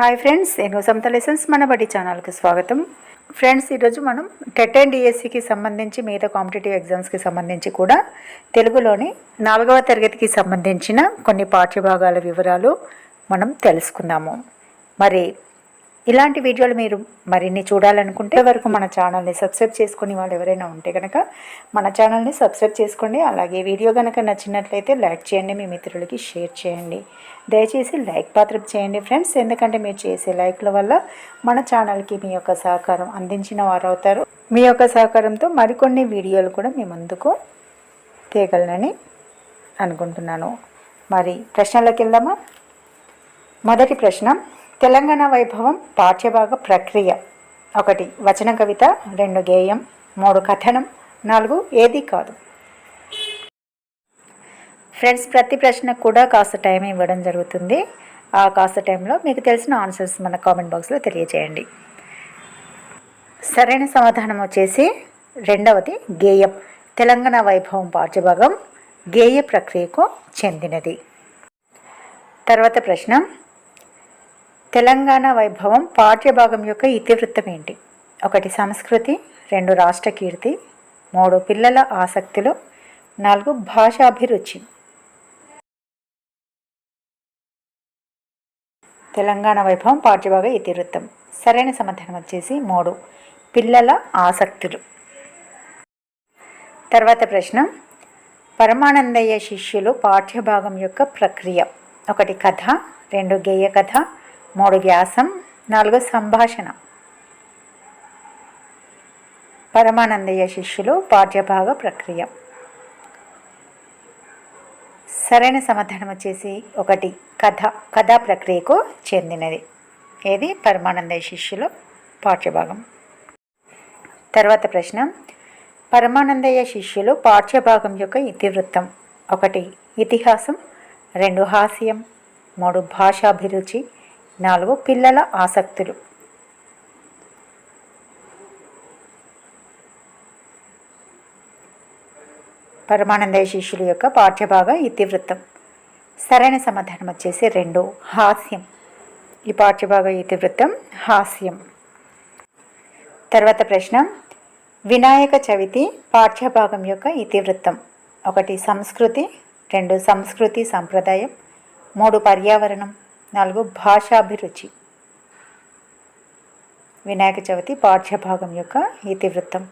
Hi friends నేను Samata lessons మన బడి ఛానల్కి స్వాగతం. ఫ్రెండ్స్ ఈరోజు మనం టెట్ అండ్ డిఎస్సికి సంబంధించి మిగతా కాంపిటేటివ్ ఎగ్జామ్స్కి సంబంధించి కూడా తెలుగులోని నాలుగవ తరగతికి సంబంధించిన కొన్ని పాఠ్యభాగాల వివరాలు మనం తెలుసుకుందాము. మరి ఇలాంటి వీడియోలు మీరు మరిన్ని చూడాలనుకుంటే వరకు మన ఛానల్ని సబ్స్క్రైబ్ చేసుకుని వాళ్ళు ఎవరైనా ఉంటే కనుక మన ఛానల్ని సబ్స్క్రైబ్ చేసుకోండి. అలాగే వీడియో కనుక నచ్చినట్లయితే లైక్ చేయండి మీ మిత్రులకి షేర్ చేయండి. దయచేసి లైక్ పాత్ర చేయండి ఫ్రెండ్స్. ఎందుకంటే మీరు చేసే లైక్ల వల్ల మన ఛానల్కి మీ యొక్క సహకారం అందించిన వారు అవుతారు మీ యొక్క సహకారంతో మరికొన్ని వీడియోలు కూడా మీ ముందుకు తీయగలనని అనుకుంటున్నాను. మరి ప్రశ్నలోకి వెళ్దామా? మొదటి ప్రశ్న తెలంగాణ వైభవం పాఠ్యభాగ ప్రక్రియ. ఒకటి వచన కవిత. రెండు గేయం. మూడు కథనం. నాలుగు ఏది కాదు. ఫ్రెండ్స్ ప్రతి ప్రశ్నకు కూడా కాస్త టైం ఇవ్వడం జరుగుతుంది. ఆ కాస్త టైంలో మీకు తెలిసిన ఆన్సర్స్ మన కామెంట్ బాక్స్లో తెలియజేయండి. సరైన సమాధానం వచ్చేసి రెండవది గేయం. తెలంగాణ వైభవం పాఠ్యభాగం గేయ ప్రక్రియకు చెందినది. తర్వాత ప్రశ్న. తెలంగాణ వైభవం పాఠ్యభాగం యొక్క ఇతివృత్తం ఏంటి? ఒకటి సంస్కృతి రెండు రాష్ట్ర కీర్తి మూడు పిల్లల ఆసక్తులు నాలుగు భాషాభిరుచి. తెలంగాణ వైభవం పాఠ్యభాగ ఇతివృత్తం. సరైన సమాధానం వచ్చేసి మూడు పిల్లల ఆసక్తులు. తర్వాత ప్రశ్న పరమానందయ్య శిష్యులు పాఠ్యభాగం యొక్క ప్రక్రియ. ఒకటి కథ రెండు గేయ కథ మూడు వ్యాసం నాలుగు సంభాషణ. పరమానందయ్య శిష్యులు పాఠ్యభాగ ప్రక్రియ. సరైన సమాధానం వచ్చేసి ఒకటి కథ కథా ప్రక్రియకు చెందినది. ఏది? పరమానందయ్య శిష్యులు పాఠ్యభాగం. తర్వాత ప్రశ్న పరమానందయ్య శిష్యులు పాఠ్యభాగం యొక్క ఇతివృత్తం. ఒకటి ఇతిహాసం రెండు హాస్యం మూడు భాషాభిరుచి నాలుగు పిల్లల ఆసక్తులు. పరమానందయ శిష్యుల యొక్క పాఠ్యభాగ ఇతివృత్తం. సరైన సమాధానం వచ్చేసి రెండు. హాస్యం. ఈ పాఠ్యభాగ ఇతివృత్తం హాస్యం. తర్వాత ప్రశ్న. వినాయక చవితి పాఠ్యభాగం యొక్క ఇతివృత్తం. ఒకటి సంస్కృతి రెండు సంస్కృతి సంప్రదాయం మూడు పర్యావరణం. నాలుగు భాషాభిరుచి. వినాయక చవితి పాఠ్యభాగం యొక్క ఇతివృత్తం.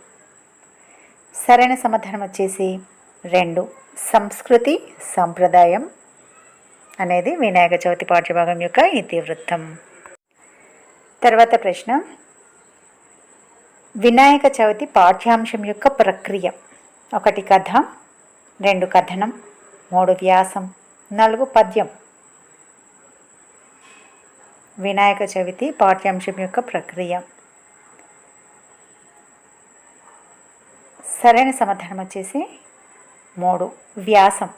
సరైన సమాధానం వచ్చేసి రెండు సంస్కృతి సంప్రదాయం అనేది వినాయక చవితి పాఠ్యభాగం యొక్క ఇతివృత్తం. తర్వాత ప్రశ్న వినాయక చవితి పాఠ్యాంశం యొక్క ప్రక్రియ. ఒకటి కథ రెండు కథనం మూడు వ్యాసం నాలుగు పద్యం. వినాయక చవితి పాఠ్యాంశం యొక్క ప్రక్రియ. సరైన సమాధానం వచ్చేసి మూడు. వ్యాసం.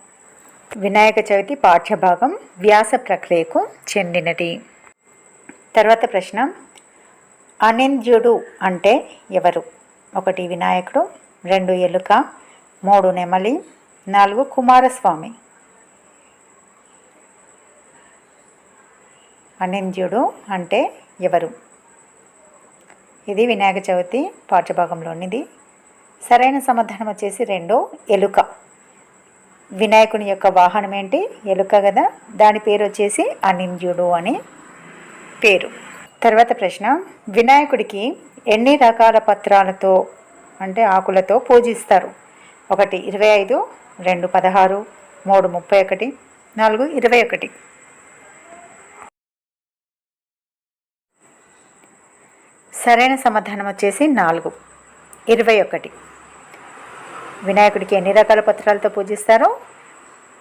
వినాయక చవితి పాఠ్యభాగం వ్యాస ప్రక్రియకు చెందినది. తర్వాత ప్రశ్న. అనింద్యుడు అంటే ఎవరు? ఒకటి వినాయకుడు రెండు ఎలుక మూడు నెమలి నాలుగు కుమారస్వామి. అనింద్యుడు అంటే ఎవరు? ఇది వినాయక చవితి పాఠ్యభాగంలోనిది. సరైన సమాధానం వచ్చేసి రెండు ఎలుక. వినాయకుని యొక్క వాహనం ఏంటి? ఎలుక కదా. దాని పేరు వచ్చేసి అనింద్యుడు అని పేరు. తర్వాత ప్రశ్న వినాయకుడికి ఎన్ని రకాల పత్రాలతో అంటే ఆకులతో పూజిస్తారు? ఒకటి ఇరవై ఐదు రెండు పదహారు మూడు ముప్పై ఒకటి నాలుగు ఇరవై ఒకటి. సరైన సమాధానం వచ్చేసి నాలుగు. ఇరవై ఒకటి. వినాయకుడికి ఎన్ని రకాల పత్రాలతో పూజిస్తారో?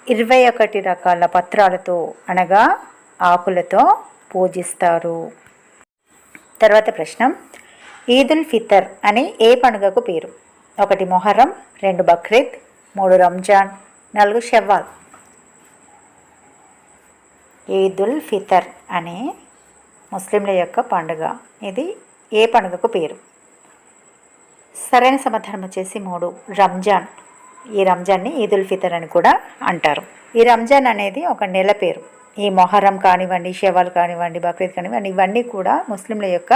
ఇరవై ఒకటి రకాల పత్రాలతో అనగా ఆకులతో పూజిస్తారు. తర్వాత ప్రశ్న. ఈదుల్ ఫితర్ అని ఏ పండుగకు పేరు? ఒకటి మొహర్రం రెండు బక్రీద్ మూడు రంజాన్ నాలుగు షవ్వాల్. ఈదుల్ ఫితర్ అనే ముస్లింల యొక్క పండుగ. ఇది ఏ పండుగకు పేరు? సరైన సమాధానం వచ్చేసి మూడు. రంజాన్. ఈ రంజాన్ని ఈదుల్ ఫితర్ అని కూడా అంటారు. ఈ రంజాన్ అనేది ఒక నెల పేరు. ఈ మొహరం కానివ్వండి షెవాల్ కానివ్వండి బక్రీద్ కానివ్వండి ఇవన్నీ కూడా ముస్లింల యొక్క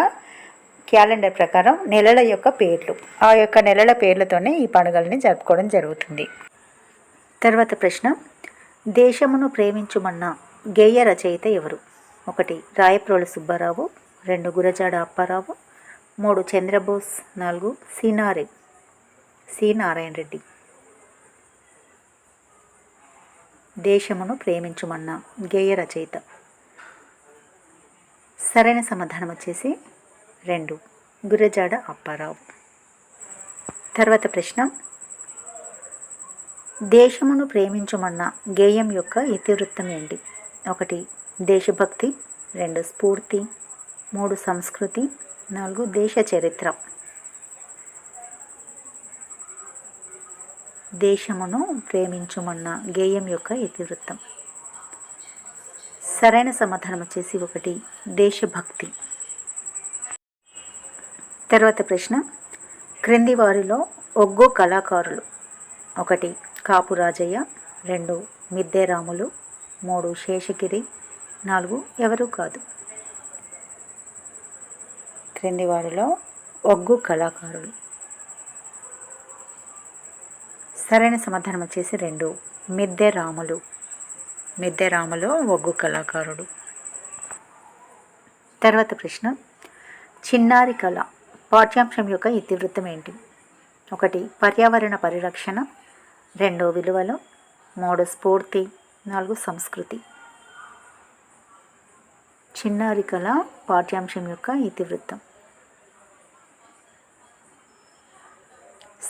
క్యాలెండర్ ప్రకారం నెలల యొక్క పేర్లు. ఆ యొక్క నెలల పేర్లతోనే ఈ పండుగల్ని జరుపుకోవడం జరుగుతుంది. తర్వాత ప్రశ్న. దేశమును ప్రేమించుమన్న గేయ రచయిత ఎవరు? ఒకటి రాయప్రోలు సుబ్బారావు. రెండు గురజాడ అప్పారావు. మూడు చంద్రబోస్ నాలుగు సినారే సి నారాయణ రెడ్డి. దేశమును ప్రేమించుమన్న గేయ రచయిత. సరైన సమాధానం వచ్చేసి రెండు. గురజాడ అప్పారావు. తర్వాత ప్రశ్న. దేశమును ప్రేమించుమన్న గేయం యొక్క ఇతివృత్తం ఏంటి? ఒకటి దేశభక్తి. రెండు స్ఫూర్తి. మూడు సంస్కృతి. నాలుగు దేశ చరిత్ర. దేశమును ప్రేమించుమన్న గేయం యొక్క ఇతివృత్తం సరైన సమాధానం వచ్చేసి ఒకటి దేశభక్తి. తర్వాత ప్రశ్న క్రింది వారిలో ఒగ్గో కళాకారులు. ఒకటి కాపు రాజయ్య. రెండు మిద్దె రాములు. మూడు శేషగిరి. నాలుగు ఎవరూ కాదు. క్రింది వారిలో ఒగ్గు కళాకారులు. సరైన సమాధానం వచ్చేసి రెండు. మిద్దె రాములు. మిద్దె రాములు ఒగ్గు కళాకారుడు. తర్వాత ప్రశ్న. చిన్నారి కళ పాఠ్యాంశం యొక్క ఇతివృత్తం ఏంటి? ఒకటి పర్యావరణ పరిరక్షణ. రెండు విలువలు. మూడు స్ఫూర్తి. నాలుగు సంస్కృతి. చిన్నారి కళ పాఠ్యాంశం యొక్క ఇతివృత్తం.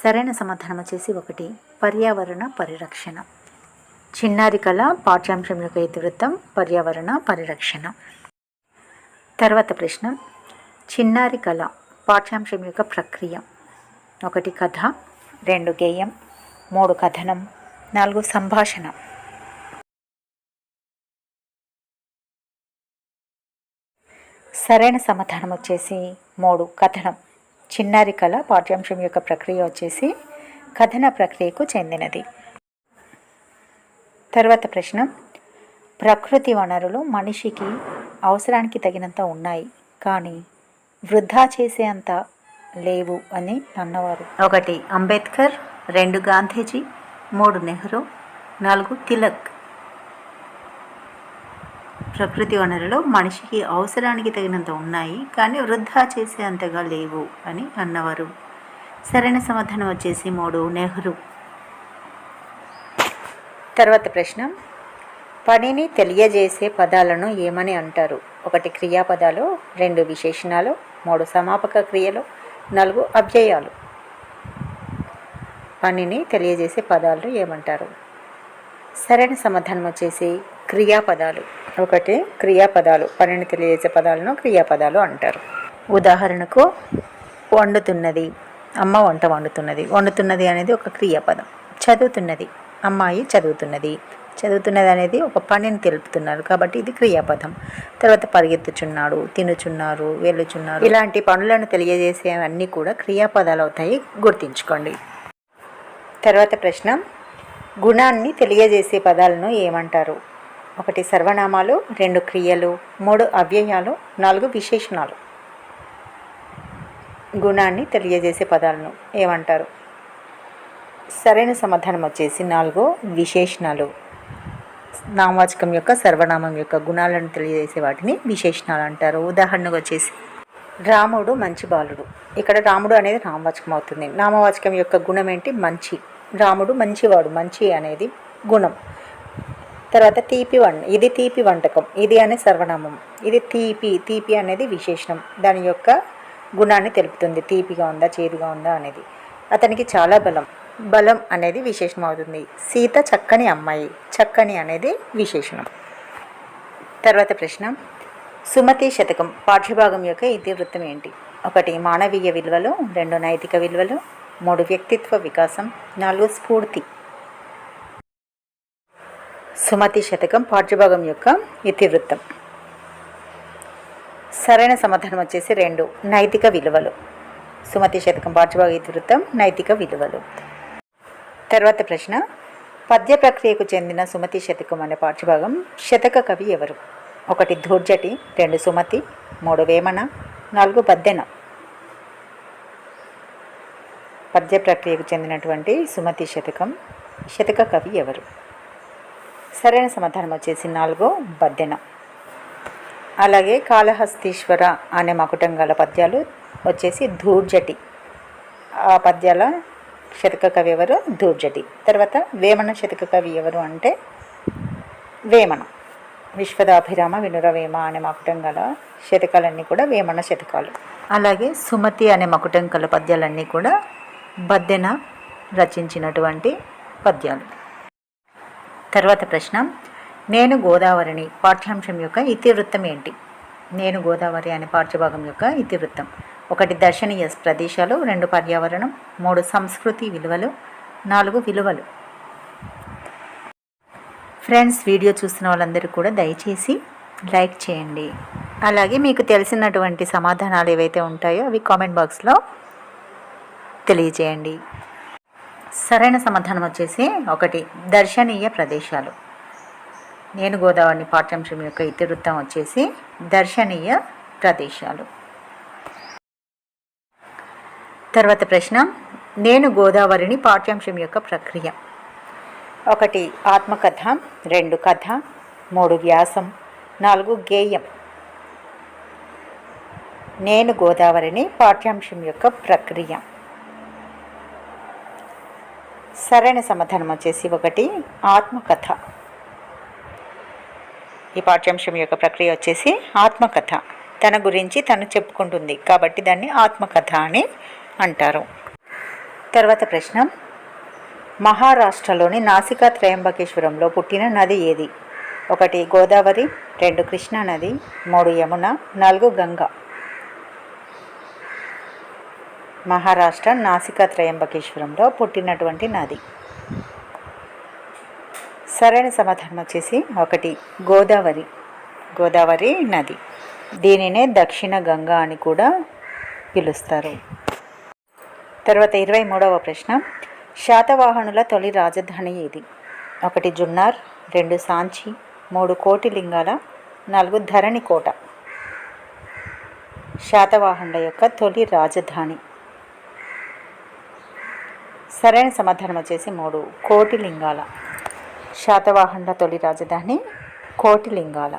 సరైన సమాధానం వచ్చేసి ఒకటి పర్యావరణ పరిరక్షణ. చిన్నారి కళ పాఠ్యాంశం యొక్క ఇతివృత్తం పర్యావరణ పరిరక్షణ. తర్వాత ప్రశ్న చిన్నారి కళ పాఠ్యాంశం యొక్క ప్రక్రియ. ఒకటి కథ రెండు గేయం మూడు కథనం నాలుగు సంభాషణ. సరైన సమాధానం వచ్చేసి మూడు కథనం. చిన్నారి కళ పాఠ్యాంశం యొక్క ప్రక్రియ వచ్చేసి కథన ప్రక్రియకు చెందినది. తర్వాత ప్రశ్న. ప్రకృతి వనరులు మనిషికి అవసరానికి తగినంత ఉన్నాయి కానీ వృధా చేసే అంత లేవు అని అన్నవారు. ఒకటి అంబేద్కర్ రెండు గాంధీజీ మూడు నెహ్రూ నాలుగు తిలక్. ప్రకృతి వనరులు మనిషికి అవసరానికి తగినంత ఉన్నాయి కానీ వృద్ధా చేసే అంతగా లేవు అని అన్నవారు. సరైన సమాధానం వచ్చేసి మూడు. నెహ్రూ. తర్వాత ప్రశ్న. పనిని తెలియజేసే పదాలను ఏమని అంటారు? ఒకటి క్రియాపదాలు రెండు విశేషణాలు మూడు సమాపక క్రియలు నాలుగు అవ్యయాలు పనిని తెలియజేసే పదాలు ఏమంటారు? సరైన సమాధానం వచ్చేసి క్రియాపదాలు. ఒకటి క్రియాపదాలు. పనిని తెలియజేసే పదాలను క్రియాపదాలు అంటారు. ఉదాహరణకు వండుతున్నది. అమ్మ వంట వండుతున్నది. వండుతున్నది అనేది ఒక క్రియాపదం. చదువుతున్నది. అమ్మాయి చదువుతున్నది. చదువుతున్నది అనేది ఒక పనిని తెలుపుతున్నారు కాబట్టి ఇది క్రియాపదం. తర్వాత పరిగెత్తుచున్నాడు తినుచున్నారు వెళ్ళుచున్నారు. ఇలాంటి పనులను తెలియజేసేవన్నీ కూడా క్రియాపదాలు అవుతాయి. గుర్తుంచుకోండి. తర్వాత ప్రశ్న గుణాన్ని తెలియజేసే పదాలను ఏమంటారు? ఒకటి సర్వనామాలు రెండు క్రియలు మూడు అవ్యయాలు నాలుగు విశేషణాలు. గుణాన్ని తెలియజేసే పదాలను ఏమంటారు? సరైన సమాధానం వచ్చేసి నాలుగు విశేషణాలు. నామవాచకం యొక్క సర్వనామం యొక్క గుణాలను తెలియజేసే వాటిని విశేషణాలు అంటారు. ఉదాహరణకు వచ్చేసి రాముడు మంచి బాలుడు. ఇక్కడ రాముడు అనేది నామవాచకం అవుతుంది. నామవాచకం యొక్క గుణం ఏంటి? మంచి. రాముడు మంచివాడు. మంచి అనేది గుణం. తర్వాత తీపి వం ఇది తీపి వంటకం ఇది అనే సర్వనామం. ఇది తీపి తీపి అనేది విశేషణం. దాని యొక్క గుణాన్ని తెలుపుతుంది. తీపిగా ఉందా చేదుగా ఉందా అనేది. అతనికి చాలా బలం. బలం అనేది విశేషణం అవుతుంది. సీత చక్కని అమ్మాయి. చక్కని అనేది విశేషణం. తర్వాత ప్రశ్న. సుమతి శతకం పాఠ్యభాగం యొక్క ఇతివృత్తం ఏంటి? ఒకటి మానవీయ విలువలు. రెండు నైతిక విలువలు. మూడు వ్యక్తిత్వ వికాసం. నాలుగు స్ఫూర్తి. సుమతి శతకం పాఠ్యభాగం యొక్క ఇతివృత్తం. సరైన సమాధానం వచ్చేసి రెండు. నైతిక విలువలు. సుమతి శతకం పాఠ్యభాగ ఇతివృత్తం నైతిక విలువలు. తర్వాత ప్రశ్న. పద్య ప్రక్రియకు చెందిన సుమతి శతకం అనే పాఠ్యభాగం శతక కవి ఎవరు? ఒకటి ధూర్జటి రెండు సుమతి మూడు వేమన నాలుగు పద్దెన పద్య ప్రక్రియకు చెందినటువంటి సుమతి శతకం శతక కవి ఎవరు? సరైన సమాధానం వచ్చేసి నాలుగో బద్దెన. అలాగే కాళహస్తీశ్వర అనే మకుటం గల పద్యాలు వచ్చేసి ధూర్జటి. ఆ పద్యాల శతక కవి ఎవరు? ధూర్జటి. తర్వాత వేమన శతక కవి ఎవరు అంటే వేమన. విశ్వదాభిరామ వినురవేమ అనే మకుటం గల శతకాలన్నీ కూడా వేమన శతకాలు. అలాగే సుమతి అనే మకుటం గల పద్యాలన్నీ కూడా బద్దెన రచించినటువంటి పద్యాలు. తర్వాత ప్రశ్న. నేను గోదావరిని పాఠ్యాంశం యొక్క ఇతివృత్తం ఏంటి? నేను గోదావరి అనే పాఠ్యభాగం యొక్క ఇతివృత్తం. ఒకటి దర్శనీయ ప్రదేశాలు రెండు పర్యావరణం మూడు సంస్కృతి విలువలు నాలుగు విలువలు. ఫ్రెండ్స్ వీడియో చూస్తున్న వాళ్ళందరూ కూడా దయచేసి లైక్ చేయండి. అలాగే మీకు తెలిసినటువంటి సమాధానాలు ఏవైతే ఉంటాయో అవి కామెంట్ బాక్స్లో తెలియజేయండి. సరైన సమాధానం వచ్చేసి ఒకటి దర్శనీయ ప్రదేశాలు. నేను గోదావరిని పాఠ్యాంశం యొక్క ఇతివృత్తం వచ్చేసి దర్శనీయ ప్రదేశాలు. తర్వాత ప్రశ్న నేను గోదావరిని పాఠ్యాంశం యొక్క ప్రక్రియ. ఒకటి ఆత్మకథ రెండు కథ మూడు వ్యాసం నాలుగు గేయం. నేను గోదావరిని పాఠ్యాంశం యొక్క ప్రక్రియ. సరైన సమాధానం వచ్చేసి ఒకటి ఆత్మకథ. ఈ పాఠ్యాంశం యొక్క ప్రక్రియ వచ్చేసి ఆత్మకథ. తన గురించి తను చెప్పుకుంటుంది కాబట్టి దాన్ని ఆత్మకథ అని అంటారు. తర్వాత ప్రశ్న. మహారాష్ట్రలోని నాసికా త్రయంబకేశ్వరంలో పుట్టిన నది ఏది? ఒకటి గోదావరి రెండు కృష్ణా నది మూడు యమున నాలుగు గంగా. మహారాష్ట్ర నాసికా త్రయంబకేశ్వరంలో పుట్టినటువంటి నది. సరైన సమాధానం వచ్చేసి ఒకటి గోదావరి గోదావరి నది. దీనినే దక్షిణ గంగా అని కూడా పిలుస్తారు. తర్వాత ఇరవై మూడవ ప్రశ్న శాతవాహనుల తొలి రాజధాని ఏది? ఒకటి జున్నార్ రెండు సాంచి మూడు కోటి లింగాల నాలుగు ధరణి కోట శాతవాహనుల యొక్క తొలి రాజధాని. సరైన సమాధానం వచ్చేసి మూడు. కోటి లింగాల శాతవాహనుల తొలి రాజధాని కోటి లింగాల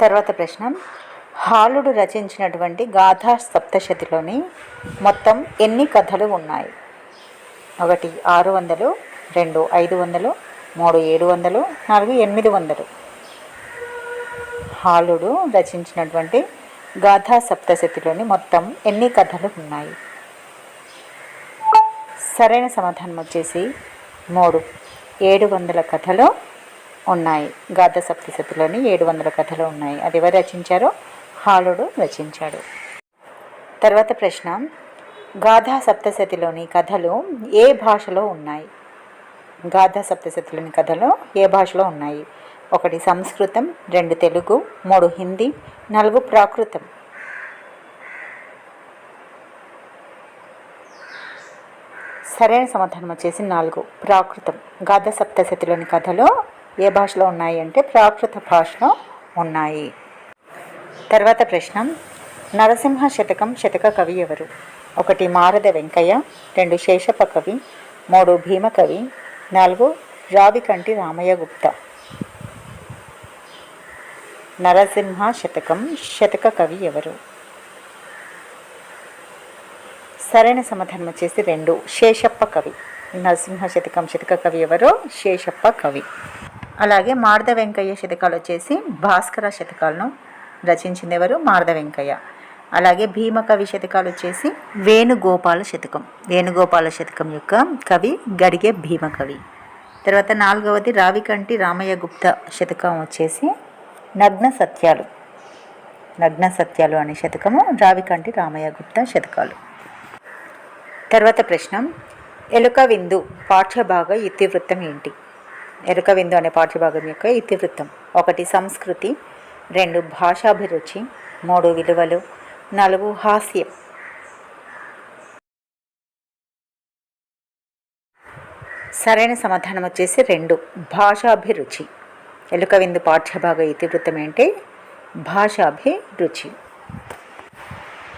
తర్వాత ప్రశ్న. హాలుడు రచించినటువంటి గాథా సప్తశతిలోని మొత్తం ఎన్ని కథలు ఉన్నాయి? ఒకటి ఆరు వందలు రెండు ఐదు వందలు మూడు ఏడు వందలు నాలుగు ఎనిమిది వందలు. హాలుడు రచించినటువంటి గాథా సప్తశతిలోని మొత్తం ఎన్ని కథలు ఉన్నాయి? సరైన సమాధానం వచ్చేసి మూడు. ఏడు వందల కథలు ఉన్నాయి. గాథ సప్తశతిలోని ఏడు వందల కథలు ఉన్నాయి. అది ఎవరు రచించారో? హాలుడు రచించాడు. తర్వాత ప్రశ్న. గాథా సప్తశతిలోని కథలు ఏ భాషలో ఉన్నాయి? గాథా సప్తశతిలోని కథలు ఏ భాషలో ఉన్నాయి? ఒకటి సంస్కృతం రెండు తెలుగు మూడు హిందీ నాలుగు ప్రాకృతం. సరైన సమాధానం వచ్చేసి నాలుగు. ప్రాకృతం. గాథ సప్తశతిలోని కథలు ఏ భాషలో ఉన్నాయి అంటే ప్రాకృత భాషలో ఉన్నాయి. తర్వాత ప్రశ్న. నరసింహ శతకం శతక కవి ఎవరు? ఒకటి మారద వెంకయ్య రెండు శేషప కవి మూడు భీమ కవి నాలుగు రావికంటి రామయ్య గుప్త. నరసింహ శతకం శతక కవి ఎవరు? సరైన సమాధానం వచ్చేసి రెండు శేషప్ప కవి. నరసింహ శతకం శతక కవి ఎవరో? శేషప్ప కవి. అలాగే మారద వెంకయ్య శతకాలు వచ్చేసి భాస్కర శతకాలను రచించింది ఎవరు? మారద వెంకయ్య. అలాగే భీమకవి శతకాలు వచ్చేసి వేణుగోపాల శతకం. వేణుగోపాల శతకం యొక్క కవి గడిగే భీమకవి తర్వాత నాలుగవది రావికంటి రామయ్య గుప్త శతకం వచ్చేసి నగ్న సత్యాలు. నగ్న సత్యాలు అనే శతకము రావికంటి రామయ్య గుప్త శతకాలు. తర్వాత ప్రశ్న ఎలుక విందు పాఠ్యభాగ ఇతివృత్తం ఏంటి? ఎలుక విందు అనే పాఠ్యభాగం యొక్క ఇతివృత్తం. ఒకటి సంస్కృతి రెండు భాషాభిరుచి మూడు విలువలు నాలుగు హాస్యం. సరైన సమాధానం వచ్చేసి రెండు భాషాభిరుచి. ఎలుక విందు పాఠ్యభాగ ఇతివృత్తం ఏంటి? భాషాభిరుచి.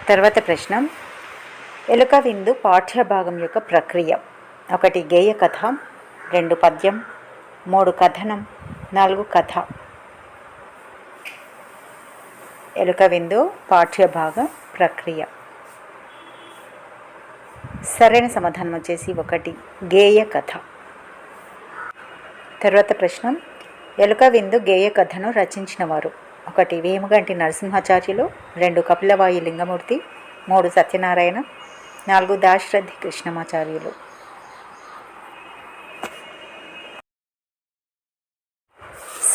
తర్వాత ప్రశ్న ఎలుక విందు పాఠ్యభాగం యొక్క ప్రక్రియ. ఒకటి గేయ కథ రెండు పద్యం మూడు కథనం నాలుగు కథ. ఎలుక విందు పాఠ్యభాగం ప్రక్రియ. సరైన సమాధానం వచ్చేసి ఒకటి గేయ కథ. తర్వాత ప్రశ్న ఎలుక విందు గేయ కథను రచించిన వారు ఒకటి వేముగంటి నరసింహాచార్యులు రెండు కపిలవాయి లింగమూర్తి మూడు సత్యనారాయణ నాలుగు దాశరథి కృష్ణమాచార్యులు.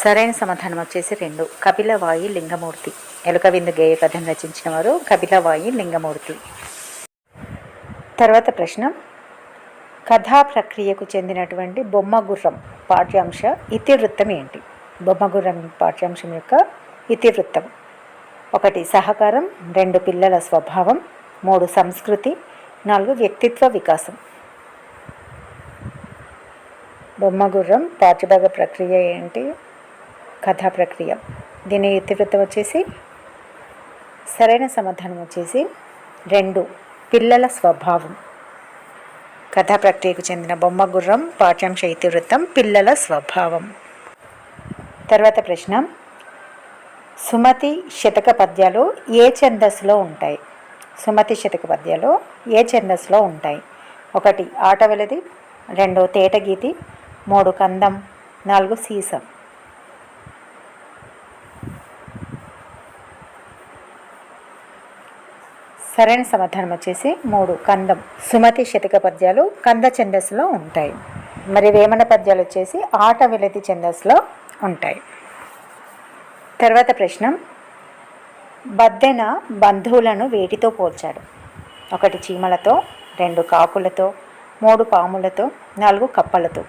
సరైన సమాధానం వచ్చేసి రెండు. కపిలవాయి లింగమూర్తి. ఎలుక విందు గేయ కథను రచించిన వారు కపిలవాయి లింగమూర్తి. తర్వాత ప్రశ్న. కథా ప్రక్రియకు చెందినటువంటి బొమ్మగుర్రం పాఠ్యాంశ ఇతివృత్తం ఏంటి? బొమ్మగుర్రం పాఠ్యాంశం యొక్క ఇతివృత్తం. ఒకటి సహకారం రెండు పిల్లల స్వభావం మూడు సంస్కృతి నాలుగు వ్యక్తిత్వ వికాసం. బొమ్మగుర్రం పాఠ్యభాగ ప్రక్రియ ఏంటి? కథా ప్రక్రియ. దీని ఇతివృత్తం వచ్చేసి సరైన సమాధానం వచ్చేసి రెండు పిల్లల స్వభావం. కథా ప్రక్రియకు చెందిన బొమ్మ గుర్రం పాఠ్యాంశ ఇతివృత్తం పిల్లల స్వభావం. తర్వాత ప్రశ్న సుమతి శతక పద్యాలు ఏ ఛందస్సులో ఉంటాయి? సుమతి శతక పద్యాలు ఏ ఛందస్సులో ఉంటాయి? ఒకటి ఆటవెలది రెండు తేటగీతి మూడు కందం. నాలుగు సీసం. సరైన సమాధానం వచ్చేసి మూడు కందం. సుమతి శతక పద్యాలు కంద ఛందస్సులో ఉంటాయి. మరి వేమన పద్యాలు వచ్చేసి ఆట విలతి ఛందస్సులో ఉంటాయి. తర్వాత ప్రశ్న బద్దెన బంధువులను వేటితో పోల్చాడు? ఒకటి చీమలతో రెండు కాకులతో మూడు పాములతో నాలుగు కప్పలతో.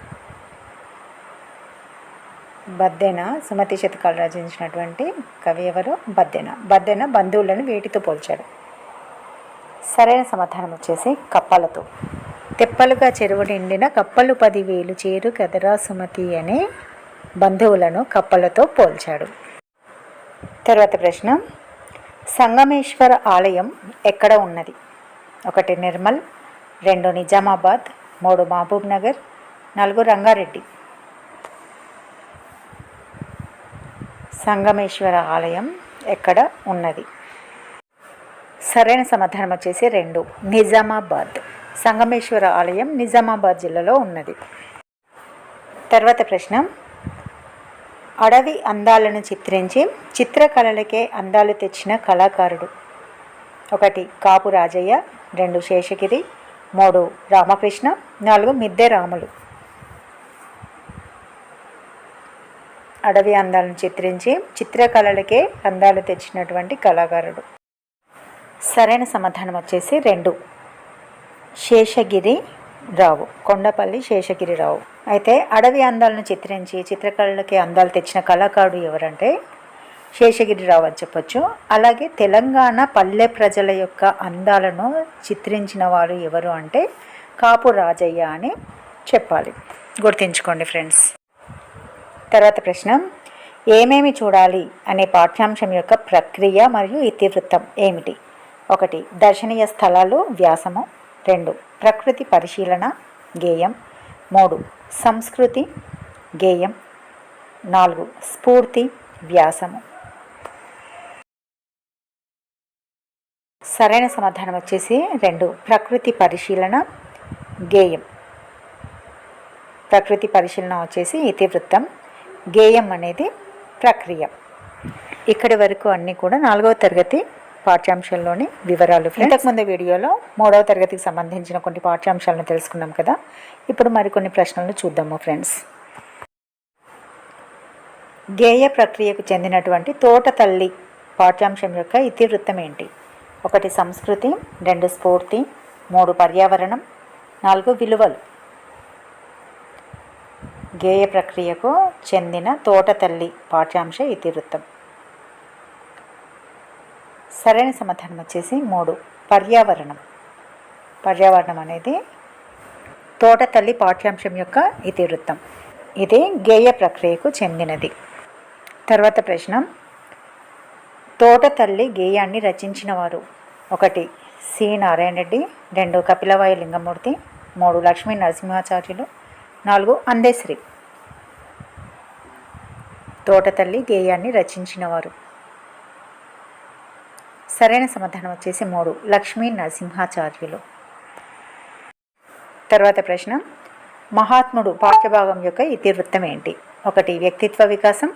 బద్దెన సుమతి శతకాలు రచించినటువంటి కవి ఎవరు? బద్దెన. బద్దెన బంధువులను వేటితో పోల్చాడు? సరైన సమాధానం వచ్చేసి కప్పలతో. తెప్పలుగా చెరువు నిండిన కప్పలు పదివేలు చేరు కదరా సుమతి అనే బంధువులను కప్పలతో పోల్చాడు. తర్వాత ప్రశ్న. సంగమేశ్వర ఆలయం ఎక్కడ ఉన్నది? ఒకటి నిర్మల్ రెండు నిజామాబాద్ మూడు మహబూబ్ నగర్ నాలుగు రంగారెడ్డి. సంగమేశ్వర ఆలయం ఎక్కడ ఉన్నది? సరైన సమాధానం వచ్చేసి రెండు. నిజామాబాద్. సంగమేశ్వర ఆలయం నిజామాబాద్ జిల్లాలో ఉన్నది. తర్వాత ప్రశ్న. అడవి అందాలను చిత్రించి చిత్రకళలకే అందాలు తెచ్చిన కళాకారుడు. ఒకటి కాపు రాజయ్య రెండు శేషగిరి మూడు రామకృష్ణ నాలుగు మిద్దె రాములు. అడవి అందాలను చిత్రించి చిత్రకళలకే అందాలు తెచ్చినటువంటి కళాకారుడు. సరైన సమాధానం వచ్చేసి రెండు. శేషగిరి రావు కొండపల్లి శేషగిరి రావు. అయితే అడవి అందాలను చిత్రించి చిత్రకళలకి అందాలు తెచ్చిన కళాకారుడు ఎవరంటే శేషగిరిరావు అని చెప్పొచ్చు. అలాగే తెలంగాణ పల్లె ప్రజల యొక్క అందాలను చిత్రించిన వారు ఎవరు అంటే కాపు రాజయ్య అని చెప్పాలి. గుర్తించుకోండి ఫ్రెండ్స్. తర్వాత ప్రశ్న ఏమేమి చూడాలి అనే పాఠ్యాంశం యొక్క ప్రక్రియ మరియు ఇతివృత్తం ఏమిటి? ఒకటి దర్శనీయ స్థలాలు వ్యాసము. రెండు ప్రకృతి పరిశీలన గేయం. మూడు సంస్కృతి గేయం నాలుగు స్ఫూర్తి వ్యాసము. సరైన సమాధానం వచ్చేసి రెండు ప్రకృతి పరిశీలన గేయం. ప్రకృతి పరిశీలన వచ్చేసి ఇతివృత్తం గేయం అనేది ప్రక్రియ. ఇక్కడి వరకు అన్నీ కూడా నాలుగవ తరగతి పాఠ్యాంశంలోని వివరాలు ఇంతకుముందు వీడియోలో మూడవ తరగతికి సంబంధించిన కొన్ని పాఠ్యాంశాలను తెలుసుకున్నాం కదా. ఇప్పుడు మరికొన్ని ప్రశ్నలను చూద్దాము ఫ్రెండ్స్ గేయ ప్రక్రియకు చెందినటువంటి తోట తల్లి పాఠ్యాంశం యొక్క ఇతివృత్తం ఏంటి? ఒకటి సంస్కృతి రెండు స్ఫూర్తి మూడు పర్యావరణం నాలుగు విలువలు. గేయ ప్రక్రియకు చెందిన తోట తల్లి పాఠ్యాంశ ఇతివృత్తం. సరైన సమాధానం వచ్చేసి మూడు. పర్యావరణం. పర్యావరణం అనేది తోటతల్లి పాఠ్యాంశం యొక్క ఇతివృత్తం ఇది గేయ ప్రక్రియకు చెందినది. తర్వాత ప్రశ్న. తోటతల్లి గేయాన్ని రచించిన వారు ఒకటి. సి. నారాయణ రెడ్డి రెండు. కపిలవాయి లింగమూర్తి మూడు. లక్ష్మీ నరసింహాచార్యులు నాలుగు. అందేశ్రీ తోటతల్లి గేయాన్ని రచించినవారు. సరైన సమాధానం వచ్చేసి మూడు. లక్ష్మీ నరసింహాచార్యులు. తర్వాత ప్రశ్న. మహాత్ముడు పాఠ్యభాగం యొక్క ఇతివృత్తం ఏంటి? ఒకటి వ్యక్తిత్వ వికాసం.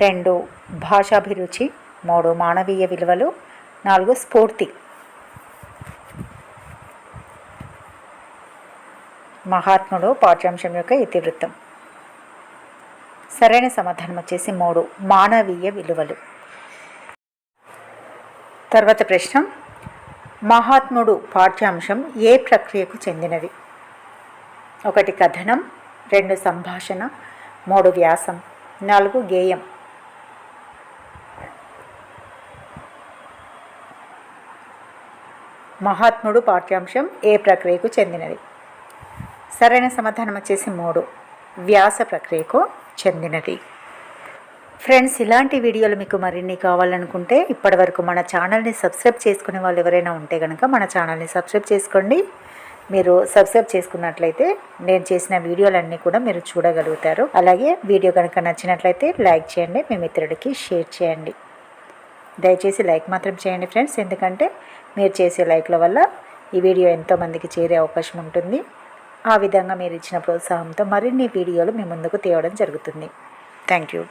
రెండు భాషాభిరుచి. మూడు మానవీయ విలువలు. నాలుగు స్ఫూర్తి. మహాత్ముడు పాఠ్యాంశం యొక్క ఇతివృత్తం. సరైన సమాధానం వచ్చేసి మూడు. మానవీయ విలువలు. తర్వాత ప్రశ్న. మహాత్ముడు పాఠ్యాంశం ఏ ప్రక్రియకు చెందినది? ఒకటి కథనం రెండు సంభాషణ మూడు వ్యాసం నాలుగు గేయం. మహాత్ముడు పాఠ్యాంశం ఏ ప్రక్రియకు చెందినది? సరైన సమాధానం వచ్చేసి మూడు. వ్యాస ప్రక్రియకు చెందినది. ఫ్రెండ్స్ ఇలాంటి వీడియోలు మీకు మరిన్ని కావాలనుకుంటే ఇప్పటివరకు మన ఛానల్ని సబ్స్క్రైబ్ చేసుకునే వాళ్ళు ఎవరైనా ఉంటే కనుక మన ఛానల్ని సబ్స్క్రైబ్ చేసుకోండి. మీరు సబ్స్క్రైబ్ చేసుకున్నట్లయితే నేను చేసిన వీడియోలన్నీ కూడా మీరు చూడగలుగుతారు. అలాగే వీడియో కనుక నచ్చినట్లయితే లైక్ చేయండి మీ మిత్రుడికి షేర్ చేయండి. దయచేసి లైక్ మాత్రం చేయండి ఫ్రెండ్స్ ఎందుకంటే మీరు చేసే లైక్ల వల్ల ఈ వీడియో ఎంతోమందికి చేరే అవకాశం ఉంటుంది. ఆ విధంగా మీరు ఇచ్చిన ప్రోత్సాహంతో మరిన్ని వీడియోలు మీ ముందుకు తేవడం జరుగుతుంది. Thank you.